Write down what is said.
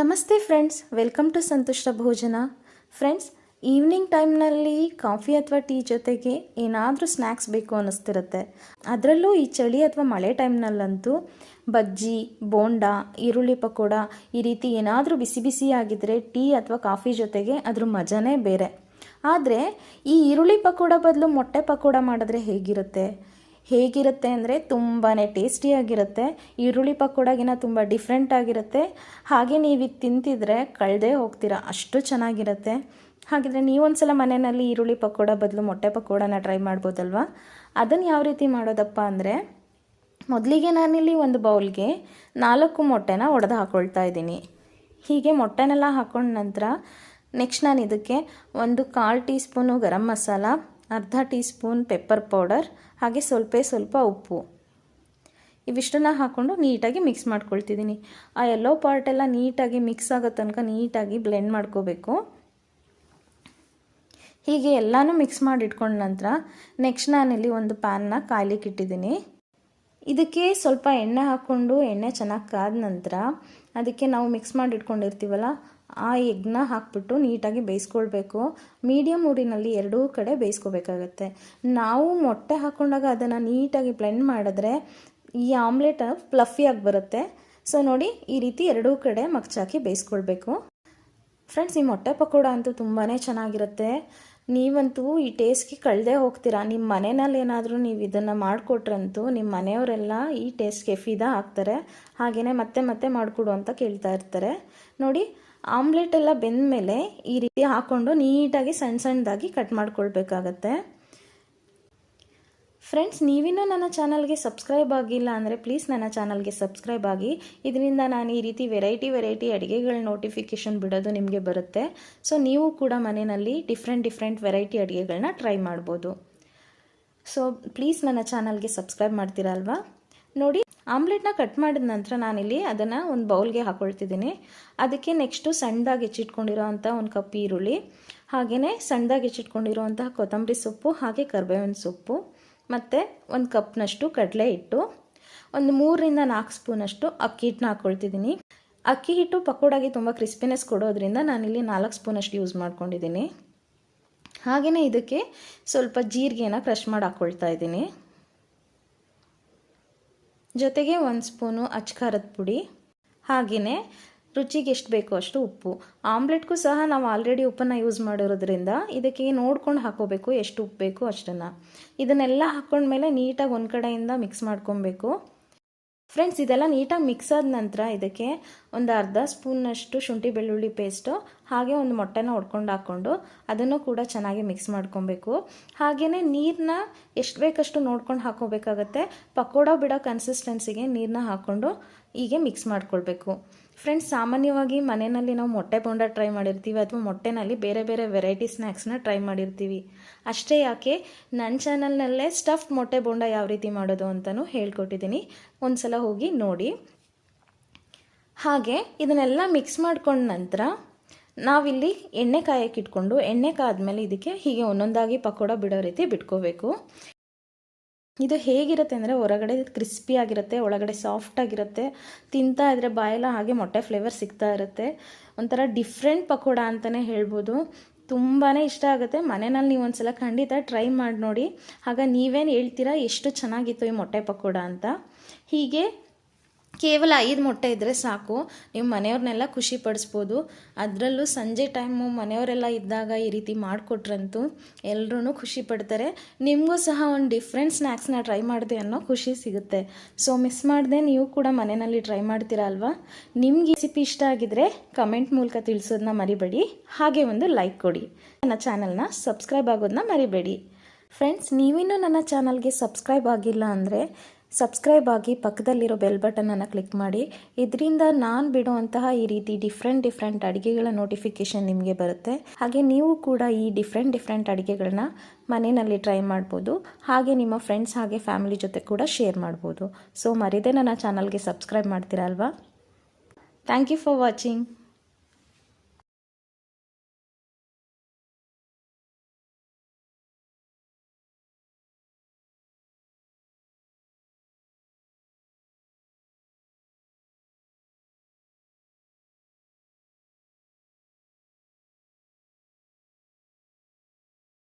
ನಮಸ್ತೆ friends, welcome to Santushta Bhojana. Friends, evening ಟೈಮ್ನಲ್ಲಿ coffee ಅಥವಾ ಟೀ ಜೊತೆಗೆ ಏನಾದರೂ ಸ್ನ್ಯಾಕ್ಸ್ ಬೇಕು ಅನ್ನಿಸ್ತಿರುತ್ತೆ. ಅದರಲ್ಲೂ ಈ ಚಳಿ ಅಥವಾ ಮಳೆ ಟೈಮ್ನಲ್ಲಂತೂ ಬಜ್ಜಿ, ಬೋಂಡ, ಈರುಳ್ಳಿ ಪಕೋಡ ಈ ರೀತಿ ಏನಾದರೂ ಬಿಸಿ ಬಿಸಿ ಆಗಿದ್ದರೆ ಟೀ ಅಥವಾ ಕಾಫಿ ಜೊತೆಗೆ ಅದ್ರ ಮಜನೇ ಬೇರೆ. ಆದರೆ ಈ ಈರುಳ್ಳಿ ಪಕೋಡ ಬದಲು ಮೊಟ್ಟೆ ಪಕೋಡ ಮಾಡಿದ್ರೆ ಹೇಗಿರುತ್ತೆ? ಹೇಗಿರುತ್ತೆ ಅಂದರೆ ತುಂಬಾ ಟೇಸ್ಟಿಯಾಗಿರುತ್ತೆ ಈರುಳ್ಳಿ ಪಕ್ಕೋಡಾಗಿನ ತುಂಬ ಡಿಫ್ರೆಂಟ್ ಆಗಿರುತ್ತೆ. ಹಾಗೆ ನೀವು ಇದು ತಿಂತಿದ್ರೆ ಕಳೆದೇ ಹೋಗ್ತೀರಾ, ಅಷ್ಟು ಚೆನ್ನಾಗಿರುತ್ತೆ. ಹಾಗಿದ್ರೆ ನೀವೊಂದ್ಸಲ ಮನೆಯಲ್ಲಿ ಈರುಳ್ಳಿ ಪಕೋಡ ಬದಲು ಮೊಟ್ಟೆ ಪಕೋಡನ ಟ್ರೈ ಮಾಡ್ಬೋದಲ್ವಾ? ಅದನ್ನು ಯಾವ ರೀತಿ ಮಾಡೋದಪ್ಪ ಅಂದರೆ, ಮೊದಲಿಗೆ ನಾನಿಲ್ಲಿ ಒಂದು ಬೌಲ್ಗೆ ನಾಲ್ಕು ಮೊಟ್ಟೆನ ಒಡೆದು ಹಾಕ್ಕೊಳ್ತಾ ಇದ್ದೀನಿ. ಹೀಗೆ ಮೊಟ್ಟೆನೆಲ್ಲ ಹಾಕೊಂಡ ನಂತರ ನೆಕ್ಸ್ಟ್ ನಾನು ಇದಕ್ಕೆ ಒಂದು ಕಾಲು ಟೀ ಸ್ಪೂನು ಗರಂ ಮಸಾಲ ಅರ್ಧ ಟೀ ಸ್ಪೂನ್ ಪೆಪ್ಪರ್ ಪೌಡರ್, ಹಾಗೆ ಸ್ವಲ್ಪ ಸ್ವಲ್ಪ ಉಪ್ಪು. ಇವಿಷ್ಟನ್ನು ಹಾಕ್ಕೊಂಡು ನೀಟಾಗಿ ಮಿಕ್ಸ್ ಮಾಡ್ಕೊಳ್ತಿದ್ದೀನಿ. ಆ ಎಲ್ಲೋ ಪಾರ್ಟೆಲ್ಲ ನೀಟಾಗಿ ಮಿಕ್ಸ್ ಆಗೋ ತನಕ ನೀಟಾಗಿ ಬ್ಲೆಂಡ್ ಮಾಡ್ಕೋಬೇಕು. ಹೀಗೆ ಎಲ್ಲನೂ ಮಿಕ್ಸ್ ಮಾಡಿ ಇಟ್ಕೊಂಡ ನಂತರ ನೆಕ್ಸ್ಟ್ ನಾನಿಲ್ಲಿ ಒಂದು ಪ್ಯಾನ್ನ ಕಾಯ್ಲಿಕ್ಕೆ ಇಟ್ಟಿದ್ದೀನಿ. ಇದಕ್ಕೆ ಸ್ವಲ್ಪ ಎಣ್ಣೆ ಹಾಕ್ಕೊಂಡು, ಎಣ್ಣೆ ಚೆನ್ನಾಗಿ ಕಾದ ನಂತರ ಅದಕ್ಕೆ ನಾವು ಮಿಕ್ಸ್ ಮಾಡಿ ಇಟ್ಕೊಂಡಿರ್ತೀವಲ್ಲ ಆ ಎಗ್ನ ಹಾಕ್ಬಿಟ್ಟು ನೀಟಾಗಿ ಬೇಯಿಸ್ಕೊಳ್ಬೇಕು. ಮೀಡಿಯಮ್ ಊರಿನಲ್ಲಿ ಎರಡೂ ಕಡೆ ಬೇಯಿಸ್ಕೋಬೇಕಾಗತ್ತೆ. ನಾವು ಮೊಟ್ಟೆ ಹಾಕ್ಕೊಂಡಾಗ ಅದನ್ನು ನೀಟಾಗಿ ಬ್ಲೆಂಡ್ ಮಾಡಿದ್ರೆ ಈ ಆಮ್ಲೆಟ್ ಫ್ಲಫಿಯಾಗಿ ಬರುತ್ತೆ. ಸೊ ನೋಡಿ, ಈ ರೀತಿ ಎರಡೂ ಕಡೆ ಮಗ್ಚಾಕಿ ಬೇಯಿಸ್ಕೊಳ್ಬೇಕು. ಫ್ರೆಂಡ್ಸ್, ಈ ಮೊಟ್ಟೆ ಪಕೋಡ ಅಂತೂ ತುಂಬಾ ಚೆನ್ನಾಗಿರುತ್ತೆ. ನೀವಂತೂ ಈ ಟೇಸ್ಟ್ಗೆ ಕಳೆದೇ ಹೋಗ್ತೀರಾ? ನಿಮ್ಮ ಮನೆಯಲ್ಲಿ ಏನಾದರೂ ನೀವು ಇದನ್ನು ಮಾಡಿಕೊಟ್ರಂತೂ ನಿಮ್ಮ ಮನೆಯವರೆಲ್ಲ ಈ ಟೇಸ್ಟ್ಗೆ ಫಿದಾ ಹಾಕ್ತಾರೆ ಹಾಗೆಯೇ ಮತ್ತೆ ಮತ್ತೆ ಮಾಡಿಕೊಡು ಅಂತ ಕೇಳ್ತಾ ಇರ್ತಾರೆ. ನೋಡಿ ಆಮ್ಲೆಟ್ ಎಲ್ಲ ಬೆಂದ ಮೇಲೆ ಈ ರೀತಿ ಹಾಕ್ಕೊಂಡು ನೀಟಾಗಿ ಸಣ್ಣ ಸಣ್ಣದಾಗಿ ಕಟ್ ಮಾಡ್ಕೊಳ್ಬೇಕಾಗತ್ತೆ. ಫ್ರೆಂಡ್ಸ್ ನೀವಿನ್ನೂ ನನ್ನ ಚಾನಲ್ಗೆ ಸಬ್ಸ್ಕ್ರೈಬ್ ಆಗಿಲ್ಲ ಅಂದರೆ ಪ್ಲೀಸ್ ನನ್ನ ಚಾನಲ್ಗೆ ಸಬ್ಸ್ಕ್ರೈಬ್ ಆಗಿ. ಇದರಿಂದ ನಾನು ಈ ರೀತಿ ವೆರೈಟಿ ವೆರೈಟಿ ಅಡುಗೆಗಳ ನೋಟಿಫಿಕೇಷನ್ ಬಿಡೋದು ನಿಮಗೆ ಬರುತ್ತೆ. ಸೊ ನೀವು ಕೂಡ ಮನೆಯಲ್ಲಿ ಡಿಫ್ರೆಂಟ್ ಡಿಫ್ರೆಂಟ್ ವೆರೈಟಿ ಅಡುಗೆಗಳನ್ನ ಟ್ರೈ ಮಾಡ್ಬೋದು. ಸೊ ಪ್ಲೀಸ್ ನನ್ನ ಚಾನಲ್ಗೆ ಸಬ್ಸ್ಕ್ರೈಬ್ ಮಾಡ್ತೀರಲ್ವಾ ನೋಡಿ ಆಮ್ಲೆಟ್ನ ಕಟ್ ಮಾಡಿದ ನಂತರ ನಾನಿಲ್ಲಿ ಅದನ್ನು ಒಂದು ಬೌಲ್ಗೆ ಹಾಕೊಳ್ತಿದ್ದೀನಿ. ಅದಕ್ಕೆ ನೆಕ್ಸ್ಟು ಸಣ್ಣದಾಗಿ ಹೆಚ್ಚಿಟ್ಕೊಂಡಿರೋ ಅಂಥ ಒಂದು ಕಪ್ ಈರುಳ್ಳಿ ಹಾಗೆಯೇ ಸಣ್ಣದಾಗಿ ಹೆಚ್ಚಿಟ್ಕೊಂಡಿರೋ ಅಂತಹ ಕೊತ್ತಂಬರಿ ಸೊಪ್ಪು, ಹಾಗೆ ಕರ್ಬೇವಿನ ಸೊಪ್ಪು. ಮತ್ತು ಒಂದು ಕಪ್ನಷ್ಟು ಕಡಲೆ ಹಿಟ್ಟು, ಒಂದು ಮೂರರಿಂದ ನಾಲ್ಕು ಸ್ಪೂನಷ್ಟು ಅಕ್ಕಿ ಹಿಟ್ಟನ್ನ ಹಾಕ್ಕೊಳ್ತಿದ್ದೀನಿ ಅಕ್ಕಿ ಹಿಟ್ಟು ಪಕೋಡಾಗಿ ತುಂಬ ಕ್ರಿಸ್ಪಿನೆಸ್ ಕೊಡೋದ್ರಿಂದ ನಾನಿಲ್ಲಿ ನಾಲ್ಕು ಸ್ಪೂನಷ್ಟು ಯೂಸ್ ಮಾಡ್ಕೊಂಡಿದ್ದೀನಿ. ಹಾಗೆಯೇ ಇದಕ್ಕೆ ಸ್ವಲ್ಪ ಜೀರಿಗೆನ ಕ್ರಷ್ ಮಾಡಿ ಹಾಕ್ಕೊಳ್ತಾ ಇದ್ದೀನಿ. ಜೊತೆಗೆ ಒಂದು ಸ್ಪೂನು ಅಚ್ಕಾರದ ಪುಡಿ ಹಾಗೆಯೇ ರುಚಿಗೆ ಎಷ್ಟು ಬೇಕೋ ಅಷ್ಟು ಉಪ್ಪು. ಆಮ್ಲೆಟ್ಗೂ ಸಹ ನಾವು ಆಲ್ರೆಡಿ ಉಪ್ಪನ್ನು ಯೂಸ್ ಮಾಡಿರೋದ್ರಿಂದ ಇದಕ್ಕೆ ನೋಡ್ಕೊಂಡು ಹಾಕೋಬೇಕು, ಎಷ್ಟು ಉಪ್ಪು ಬೇಕು ಅಷ್ಟನ್ನು. ಇದನ್ನೆಲ್ಲ ಹಾಕ್ಕೊಂಡ್ಮೇಲೆ ನೀಟಾಗಿ ಒಂದು ಕಡೆಯಿಂದ ಮಿಕ್ಸ್ ಮಾಡ್ಕೊಬೇಕು. ಫ್ರೆಂಡ್ಸ್ ಇದೆಲ್ಲ ನೀಟಾಗಿ ಮಿಕ್ಸ್ ಆದ ನಂತರ ಇದಕ್ಕೆ ಒಂದು ಅರ್ಧ ಸ್ಪೂನ್ನಷ್ಟು ಶುಂಠಿ ಬೆಳ್ಳುಳ್ಳಿ ಪೇಸ್ಟು ಹಾಗೆ ಒಂದು ಮೊಟ್ಟೆನ ಹೊಡ್ಕೊಂಡು ಹಾಕ್ಕೊಂಡು ಅದನ್ನು ಕೂಡ ಚೆನ್ನಾಗಿ ಮಿಕ್ಸ್ ಮಾಡ್ಕೊಬೇಕು. ಹಾಗೆಯೇ ನೀರನ್ನ ಎಷ್ಟು ಬೇಕಷ್ಟು ನೋಡ್ಕೊಂಡು ಹಾಕೋಬೇಕಾಗತ್ತೆ ಪಕೋಡ ಬಿಡೋ ಕನ್ಸಿಸ್ಟೆನ್ಸಿಗೆ ನೀರನ್ನ ಹಾಕ್ಕೊಂಡು ಹೀಗೆ ಮಿಕ್ಸ್ ಮಾಡ್ಕೊಳ್ಬೇಕು. ಫ್ರೆಂಡ್ಸ್ ಸಾಮಾನ್ಯವಾಗಿ ಮನೆಯಲ್ಲಿ ನಾವು ಮೊಟ್ಟೆ ಬೋಂಡ ಟ್ರೈ ಮಾಡಿರ್ತೀವಿ, ಅಥವಾ ಮೊಟ್ಟೆನಲ್ಲಿ ಬೇರೆ ಬೇರೆ ವೆರೈಟಿ ಸ್ನ್ಯಾಕ್ಸ್ನ ಟ್ರೈ ಮಾಡಿರ್ತೀವಿ. ಅಷ್ಟೇ ಯಾಕೆ ನನ್ನ ಚಾನಲ್ನಲ್ಲೇ ಸ್ಟಫ್ಡ್ ಮೊಟ್ಟೆ ಬೋಂಡ ಯಾವ ರೀತಿ ಮಾಡೋದು ಅಂತಲೂ ಹೇಳ್ಕೊಟ್ಟಿದ್ದೀನಿ. ಒಂದು ಸಲ ಹೋಗಿ ನೋಡಿ. ಹಾಗೆ ಇದನ್ನೆಲ್ಲ ಮಿಕ್ಸ್ ಮಾಡ್ಕೊಂಡ ನಂತರ ನಾವಿಲ್ಲಿ ಎಣ್ಣೆ ಕಾಯಕ್ಕೆ ಇಟ್ಕೊಂಡು ಎಣ್ಣೆ ಕಾದ್ಮೇಲೆ ಇದಕ್ಕೆ ಹೀಗೆ ಒಂದೊಂದಾಗಿ ಪಕೋಡ ಬಿಡೋ ರೀತಿ ಬಿಟ್ಕೋಬೇಕು. ಇದು ಹೇಗಿರುತ್ತೆ ಅಂದರೆ ಹೊರಗಡೆ ಕ್ರಿಸ್ಪಿ ಆಗಿರುತ್ತೆ, ಒಳಗಡೆ ಸಾಫ್ಟ್ ಆಗಿರುತ್ತೆ, ತಿಂತಾ ಇದ್ರೆ ಬಾಯೆಲ್ಲ ಹಾಗೆ ಮೊಟ್ಟೆ ಫ್ಲೇವರ್ ಸಿಗ್ತಾ ಇರುತ್ತೆ. ಒಂಥರ ಡಿಫ್ರೆಂಟ್ ಪಕೋಡ ಅಂತಲೇ ಹೇಳ್ಬೋದು. ತುಂಬಾ ಇಷ್ಟ ಆಗುತ್ತೆ. ಮನೆಯಲ್ಲಿ ನೀವು ಒಂದ್ಸಲ ಖಂಡಿತ ಟ್ರೈ ಮಾಡಿ ನೋಡಿ. ಆಗ ನೀವೇನು ಹೇಳ್ತೀರಾ, ಎಷ್ಟು ಚೆನ್ನಾಗಿತ್ತು ಈ ಮೊಟ್ಟೆ ಪಕೋಡ ಅಂತ. ಹೀಗೆ ಕೇವಲ ಐದು ಮೊಟ್ಟೆ ಇದ್ದರೆ ಸಾಕು. ನೀವು ಮನೆಯವ್ರನ್ನೆಲ್ಲ ಖುಷಿ ಪಡಿಸ್ಬೋದು. ಅದರಲ್ಲೂ ಸಂಜೆ ಟೈಮು ಮನೆಯವರೆಲ್ಲ ಇದ್ದಾಗ ಈ ರೀತಿ ಮಾಡಿಕೊಟ್ರಂತೂ ಎಲ್ಲರೂ ಖುಷಿ ಪಡ್ತಾರೆ. ನಿಮಗೂ ಸಹ ಒಂದು ಡಿಫ್ರೆಂಟ್ ಸ್ನ್ಯಾಕ್ಸ್ನ ಟ್ರೈ ಮಾಡಿದೆ ಅನ್ನೋ ಖುಷಿ ಸಿಗುತ್ತೆ. ಸೊ ಮಿಸ್ ಮಾಡಿದೆ, ನೀವು ಕೂಡ ಮನೆಯಲ್ಲಿ ಟ್ರೈ ಮಾಡ್ತೀರಾ ಅಲ್ವಾ? ನಿಮ್ಗೆ ರೆಸಿಪಿ ಇಷ್ಟ ಆಗಿದ್ರೆ ಕಮೆಂಟ್ ಮೂಲಕ ತಿಳಿಸೋದನ್ನ ಮರಿಬೇಡಿ. ಹಾಗೆ ಒಂದು ಲೈಕ್ ಕೊಡಿ. ನನ್ನ ಚಾನಲ್ನ ಸಬ್ಸ್ಕ್ರೈಬ್ ಆಗೋದನ್ನ ಮರಿಬೇಡಿ. ಫ್ರೆಂಡ್ಸ್ ನೀವಿನ್ನೂ ನನ್ನ ಚಾನಲ್ಗೆ ಸಬ್ಸ್ಕ್ರೈಬ್ ಆಗಿಲ್ಲ ಅಂದರೆ ಸಬ್ಸ್ಕ್ರೈಬ್ ಆಗಿ ಪಕ್ಕದಲ್ಲಿರೋ ಬೆಲ್ ಬಟನನ್ನು ಕ್ಲಿಕ್ ಮಾಡಿ. ಇದರಿಂದ ನಾನು ಬಿಡುವಂತಹ ಈ ರೀತಿ ಡಿಫ್ರೆಂಟ್ ಡಿಫ್ರೆಂಟ್ ಅಡುಗೆಗಳ ನೋಟಿಫಿಕೇಷನ್ ನಿಮಗೆ ಬರುತ್ತೆ. ಹಾಗೆ ನೀವು ಕೂಡ ಈ ಡಿಫ್ರೆಂಟ್ ಡಿಫ್ರೆಂಟ್ ಅಡುಗೆಗಳನ್ನ ಮನೆಯಲ್ಲಿ ಟ್ರೈ ಮಾಡ್ಬೋದು. ಹಾಗೆ ನಿಮ್ಮ ಫ್ರೆಂಡ್ಸ್ ಹಾಗೆ ಫ್ಯಾಮಿಲಿ ಜೊತೆ ಕೂಡ ಶೇರ್ ಮಾಡ್ಬೋದು. ಸೊ ಮರಿದೇ ನನ್ನ ಚಾನಲ್ಗೆ ಸಬ್ಸ್ಕ್ರೈಬ್ ಮಾಡ್ತೀರಾ ಅಲ್ವಾ? Thank you for watching